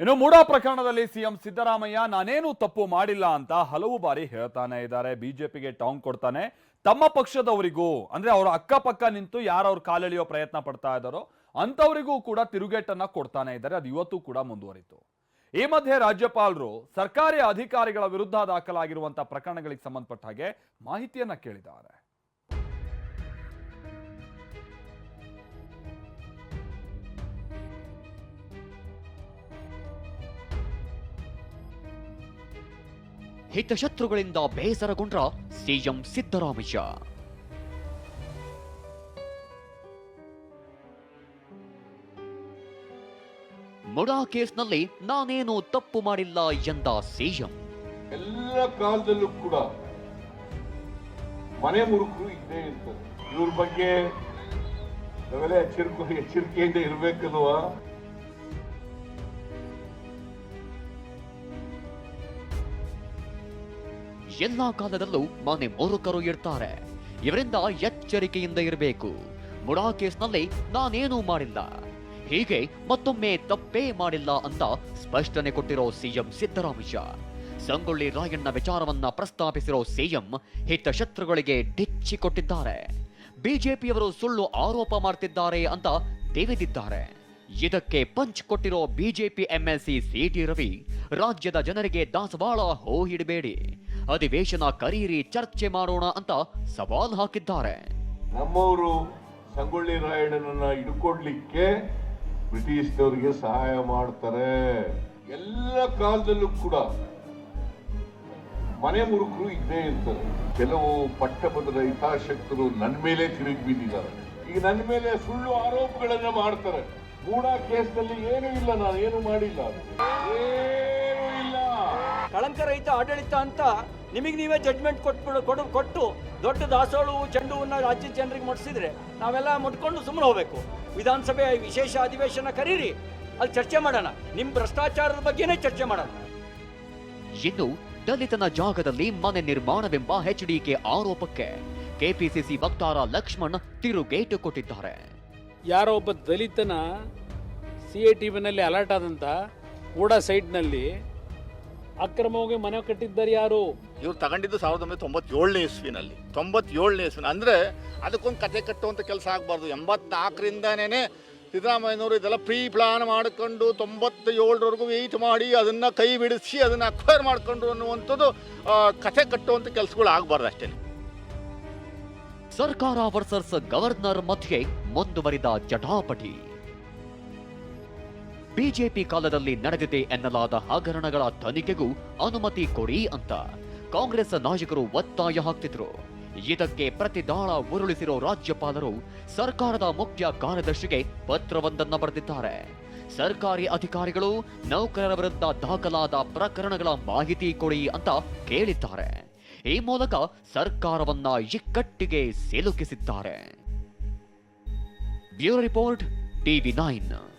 ಇನ್ನು ಮೂಡಾ ಪ್ರಕರಣದಲ್ಲಿ ಸಿಎಂ ಸಿದ್ದರಾಮಯ್ಯ, ನಾನೇನು ತಪ್ಪು ಮಾಡಿಲ್ಲ ಅಂತ ಹಲವು ಬಾರಿ ಹೇಳ್ತಾನೆ ಇದ್ದಾರೆ. ಬಿಜೆಪಿಗೆ ಟಾಂಗ್ ಕೊಡ್ತಾನೆ. ತಮ್ಮ ಪಕ್ಷದವರಿಗೂ, ಅಂದ್ರೆ ಅವರ ಅಕ್ಕಪಕ್ಕ ನಿಂತು ಯಾರು ಅವ್ರ ಕಾಲೆಳೆಯೋ ಪ್ರಯತ್ನ ಪಡ್ತಾ ಇದ್ದಾರೋ ಅಂತವರಿಗೂ ಕೂಡ ತಿರುಗೇಟನ್ನ ಕೊಡ್ತಾನೆ ಇದ್ದಾರೆ. ಅದು ಇವತ್ತು ಕೂಡ ಮುಂದುವರಿತು. ಈ ಮಧ್ಯೆ ರಾಜ್ಯಪಾಲರು ಸರ್ಕಾರಿ ಅಧಿಕಾರಿಗಳ ವಿರುದ್ಧ ದಾಖಲಾಗಿರುವಂತಹ ಪ್ರಕರಣಗಳಿಗೆ ಸಂಬಂಧಪಟ್ಟ ಹಾಗೆ ಮಾಹಿತಿಯನ್ನ ಕೇಳಿದ್ದಾರೆ. ಹಿತಶತ್ರುಗಳಿಂದ ಬೇಸರಗೊಂಡ್ರ ಸಿಎಂ ಸಿದ್ದರಾಮಯ್ಯ. ಮುಡಾ ಕೇಸ್ನಲ್ಲಿ ನಾನೇನು ತಪ್ಪು ಮಾಡಿಲ್ಲ ಎಂದ ಸಿಎಂ. ಎಲ್ಲ ಕಾಲದಲ್ಲೂ ಕೂಡ ಮನೆ ಮುರುಕರು ಇದ್ದೇ ಇರ್ತಾರೆ. ಇವ್ರ ಬಗ್ಗೆ ಎಚ್ಚರಿಕೆ, ಎಚ್ಚರಿಕೆಯಿಂದ ಇರ್ಬೇಕಲ್ವಾ? ಎಲ್ಲಾ ಕಾಲದಲ್ಲೂ ಮನೆ ಮೂರುಕರು ಇರ್ತಾರೆ. ಇವರಿಂದ ಎಚ್ಚರಿಕೆಯಿಂದ ಇರಬೇಕು. ಮುಡಾ ಕೇಸ್ನಲ್ಲಿ ನಾನೇನೂ ಮಾಡಿಲ್ಲ. ಹೀಗೆ ಮತ್ತೊಮ್ಮೆ ತಪ್ಪೇ ಮಾಡಿಲ್ಲ ಅಂತ ಸ್ಪಷ್ಟನೆ ಕೊಟ್ಟಿರೋ ಸಿಎಂ ಸಿದ್ದರಾಮಯ್ಯ. ಸಂಗೊಳ್ಳಿ ರಾಯಣ್ಣ ವಿಚಾರವನ್ನ ಪ್ರಸ್ತಾಪಿಸಿರೋ ಸಿಎಂ ಹಿತಶತ್ರುಗಳಿಗೆ ಡಿಚ್ಚಿ ಕೊಟ್ಟಿದ್ದಾರೆ. ಬಿಜೆಪಿಯವರು ಸುಳ್ಳು ಆರೋಪ ಮಾಡ್ತಿದ್ದಾರೆ ಅಂತ ತೆಗೆದಿದ್ದಾರೆ ಇದಕ್ಕೆ ಪಂಚ್ ಕೊಟ್ಟಿರೋ ಬಿಜೆಪಿ ಎಂಎಲ್ಸಿ ಸಿಟಿ ರವಿ, ರಾಜ್ಯದ ಜನರಿಗೆ ದಾಸವಾಳ ಹೋ ಹಿಡಬೇಡಿ. ಅಧಿವೇಶನ ಕರೀರಿ, ಚರ್ಚೆ ಮಾಡೋಣ ಅಂತ ಸವಾಲ್ ಹಾಕಿದ್ದಾರೆ. ನಮ್ಮವರು ಸಂಗೊಳ್ಳಿ ರಾಯಣ್ಣನನ್ನ ಹಿಡ್ಕೊಡ್ಲಿಕ್ಕೆ ಬ್ರಿಟಿಷ್ನವರಿಗೆ ಸಹಾಯ ಮಾಡ್ತಾರೆ. ಎಲ್ಲ ಕಾಲದಲ್ಲೂ ಕೂಡ ಮನೆ ಮುರುಕರು ಇದ್ದೇ ಇರ್ತಾರೆ ಕೆಲವು ಪಟ್ಟಭದ್ರ ಹಿತಾಸಕ್ತರು ನನ್ನ ಮೇಲೆ ತಿರುಗಿ ಬಿದ್ದಿದ್ದಾರೆ. ಈಗ ನನ್ನ ಮೇಲೆ ಸುಳ್ಳು ಆರೋಪಗಳನ್ನ ಮಾಡ್ತಾರೆ. ಮೂಡಾ ಕೇಸ್ನಲ್ಲಿ ಏನೂ ಇಲ್ಲ ನಾನು ಏನು ಮಾಡಿಲ್ಲ ಕಳಂಕರಹಿತ ಆಡಳಿತ ಅಂತ ನಿಮಗೆ ನೀವೇ ಜಡ್ಜ್ಮೆಂಟ್ ಕೊಟ್ಬಿಡು ಕೊಡು ಕೊಟ್ಟು ದೊಡ್ಡ ದಾಸೋಳು ಚೆಂಡುವನ್ನ ರಾಜ್ಯದ ಜನರಿಗೆ ಮುಟ್ಟಿಸಿದ್ರೆ ನಾವೆಲ್ಲ ಮುಟ್ಕೊಂಡು ಸುಮ್ಮನೆ ಹೋಗಬೇಕು. ವಿಧಾನಸಭೆ ವಿಶೇಷ ಅಧಿವೇಶನ ಕರೀರಿ. ಅಲ್ಲಿ ಚರ್ಚೆ ಮಾಡೋಣ. ನಿಮ್ಮ ಭ್ರಷ್ಟಾಚಾರದ ಬಗ್ಗೆನೇ ಚರ್ಚೆ ಮಾಡೋಣ. ಇನ್ನು ದಲಿತನ ಜಾಗದಲ್ಲಿ ಮನೆ ನಿರ್ಮಾಣವೆಂಬ ಎಚ್ಡಿಕೆ ಆರೋಪಕ್ಕೆ ಕೆಪಿಸಿಸಿ ವಕ್ತಾರ ಲಕ್ಷ್ಮಣ್ ತಿರುಗೇಟು ಕೊಟ್ಟಿದ್ದಾರೆ. ಯಾರೋ ಒಬ್ಬ ದಲಿತನ ಸಿ ಎ ಟಿ ವಿನಲ್ಲಿ ಅಲರ್ಟ್ ಆದಂಥ ಕೂಡ ಸೈಟ್ನಲ್ಲಿ ಅಕ್ರಮವಾಗಿ ಮನೆ ಕಟ್ಟಿದ್ದಾರೆ ಯಾರು? ಇವ್ರು ತಗೊಂಡಿದ್ದು ಸಾವಿರದ ಒಂಬೈನೂರ ತೊಂಬತ್ತೇಳನೇ ಇಸ್ವಿನಲ್ಲಿ. ತೊಂಬತ್ತೇಳನೇ ಇಸ್ವಿನ. ಅಂದರೆ ಅದಕ್ಕೊಂದು ಕತೆ ಕಟ್ಟುವಂಥ ಕೆಲಸ ಆಗಬಾರ್ದು. ಎಂಬತ್ನಾಲ್ಕರಿಂದನೇ ಸಿದ್ದರಾಮಯ್ಯನವರು ಇದೆಲ್ಲ ಪ್ರೀ ಪ್ಲಾನ್ ಮಾಡಿಕೊಂಡು ತೊಂಬತ್ತೇಳರವರೆಗೂ ವೆಯ್ಟ್ ಮಾಡಿ ಅದನ್ನು ಕೈ ಬಿಡಿಸಿ ಅದನ್ನು ಅಕ್ವೈರ್ ಮಾಡಿಕೊಂಡು ಅನ್ನುವಂಥದ್ದು ಕತೆ ಕಟ್ಟುವಂಥ ಕೆಲಸಗಳು ಆಗಬಾರ್ದು ಅಷ್ಟೇ. ಸರ್ಕಾರ ವರ್ಸಸ್ ಗವರ್ನರ್ ಮಧ್ಯೆ ಮುಂದುವರಿದ ಜಟಾಪಟಿ. ಬಿಜೆಪಿ ಕಾಲದಲ್ಲಿ ನಡೆದಿದೆ ಎನ್ನಲಾದ ಹಗರಣಗಳ ತನಿಖೆಗೂ ಅನುಮತಿ ಕೊಡಿ ಅಂತ ಕಾಂಗ್ರೆಸ್ ನಾಯಕರು ಒತ್ತಾಯ ಹಾಕ್ತಿದ್ರು. ಇದಕ್ಕೆ ಪ್ರತಿದಾಳ ಉರುಳಿಸಿರೋ ರಾಜ್ಯಪಾಲರು ಸರ್ಕಾರದ ಮುಖ್ಯ ಕಾರ್ಯದರ್ಶಿಗೆ ಪತ್ರವೊಂದನ್ನು ಬರೆದಿದ್ದಾರೆ. ಸರ್ಕಾರಿ ಅಧಿಕಾರಿಗಳು ನೌಕರರ ವಿರುದ್ಧ ದಾಖಲಾದ ಪ್ರಕರಣಗಳ ಮಾಹಿತಿ ಕೊಡಿ ಅಂತ ಕೇಳಿದ್ದಾರೆ. ಈ ಮೂಲಕ ಸರ್ಕಾರವನ್ನ ಇಕ್ಕಟ್ಟಿಗೆ ಸಿಲುಕಿಸಿದ್ದಾರೆ. Bureau report, TV nine.